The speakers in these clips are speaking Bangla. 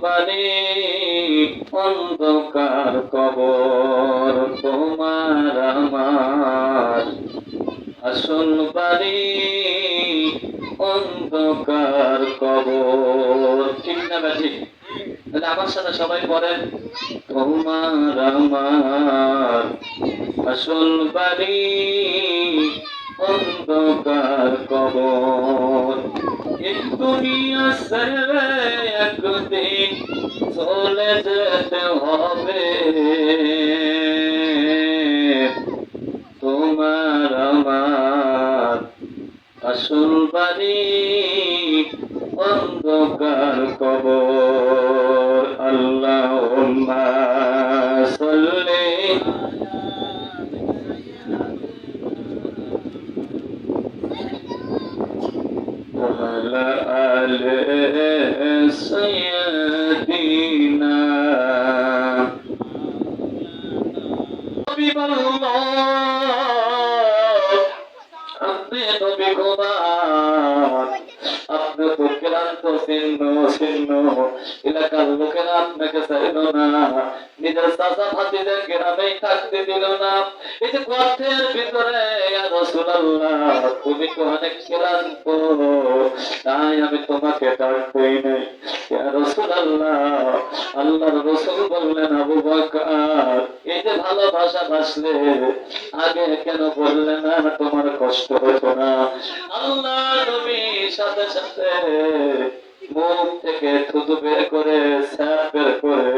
বাড়ি অন্ধকার কবর, তোমার আমার। আসল বাড়ি অন্ধকার কবর। ঠিক না ব্যাঠি তাহলে আমার সাথে সবাই পড়েন তোমার আমার। আসল বাড়ি অন্ধকার কবর। দুনিয়া ছেড়ে একদিন যেতে হবে তোমার আমার আসল বাড়ি অন্ধকার কবর আল্লাহ সাল্লি وعلى آل سيدنا আপনি ক্লান্ত ছিন্ন ছিন্ন এলাকার লোকেরা আপনাকে চাইল না। নিজের চাচা ভাতিদের গ্রামেই থাকতে দিল না। এই যে রাসূল বললেন, আবু বকর, এই যে ভালোবাসা বাসলে আগে কেন বললে না, তোমার কষ্ট হতো না? আল্লাহ নবী সাথে সাথে মুখ থেকে থুতু বের করে স্যাপ বের করে,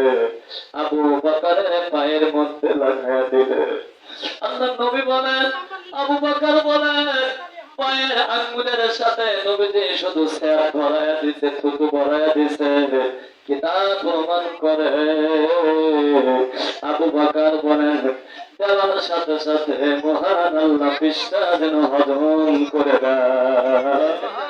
আবু বকরের পায়ের মধ্যে লাগাইয়া দিলে। আল্লাহ নবী বলেন, আবু বকর বলেন সাথে সাথে মহান আল্লাহ পৃষ্ঠা যেন হজম করে দেয়।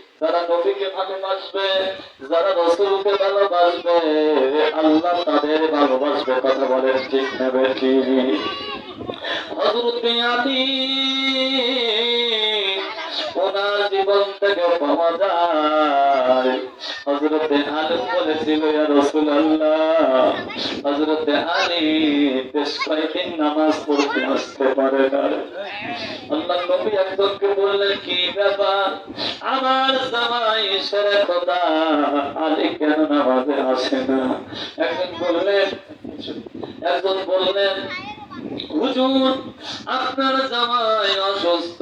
যারা নবীকে ভালোবাসবে, যারা রসুলকে ভালোবাসবে, আল্লাহ তাদের ভালোবাসবে, কথা বলেন ঠিক নেবে ওনার জীবন থেকে পাওয়া যায় হজরতে বলেছিল হজরতে আলী বেশ কয়েকদিন নামাজ পড়তে আসতে পারে না। আল্লাহ নবী একজনকে বললেন, কি ব্যাপার? আমার জামাই কথা খোদা আলী কেন নামাজে আসে না। একজন বললেন একজন বললেন, হুজুর, আপনার জামাই অসুস্থ।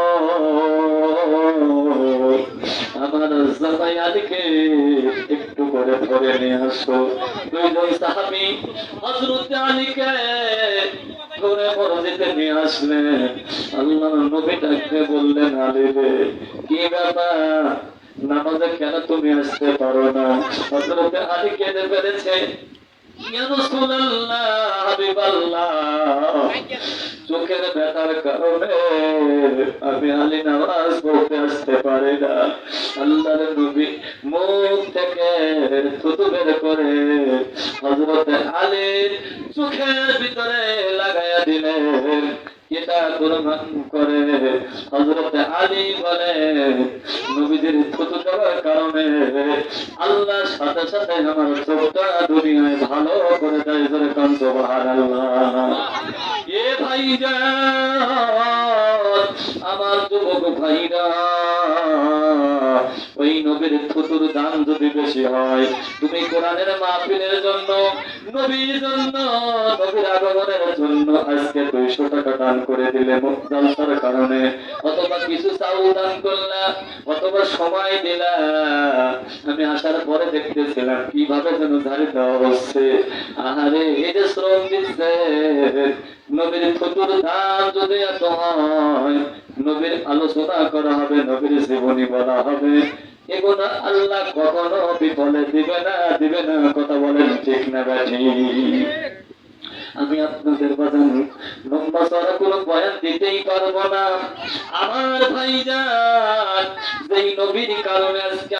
একটু করে ধরে নিয়ে আসো। দুইজন সাহাবি হজরত ধরে মসজিদে নিয়ে আসলেন। আল্লাহ নবী ডাকতে বললেন, আলী রে, কি ব্যাপার? নামাজে কেন তুমি আসতে পারো না? হজরত আলী কেঁদে ফেলেছে। চোখের ব্যথার কারণে আমি আলী নামাজ পড়তে আসতে পারি না। আল্লাহর নবী মুখ থেকে থুতু বের করে হজরতে আলীর চোখের ভিতরে লাগাইয়া দিলেন। এটা গ্রহণ করে। হজরত আলী বলে নবীদের দেওয়ার কারণে আল্লাহ সাথে সাথে আমার চোখটা দুনিয়ায় ভালো করে দেয় জোরে কান, সুবহানাল্লাহ। এ ভাইরা আমার যুবক ভাইরা নবীর থুতুর দাম যদি বেশি হয়, তুমি কোরআনের মাহফিলের জন্য, নবীর জন্য, নবীর আগমনের জন্য আজকে দুইশো টাকা দান করে দিলে জলসার কারণে, অথবা কিছু চাউল দান করলা, অথবা সময় দিলা। আমি আসার পরে দেখতেছিলাম, কীভাবে যেন ধারে দেওয়া হচ্ছে। আহারে, এই যে শ্রম দিচ্ছে, নবীর থুতুর দাম যদি এত হয়, নবীর আলোচনা করা হবে, নবীর জীবনী বলা হবে। এগুলো আল্লাহ কখনো বিফলে দিবে না দিবে না, কথা বলেন ঠিক না বাজি আমি আপনাদের বাজান লম্বা চড়া কোনো বয়ান দিতেই পারব না। আমার ভাইজান, যেই নবীর কারণে আজকে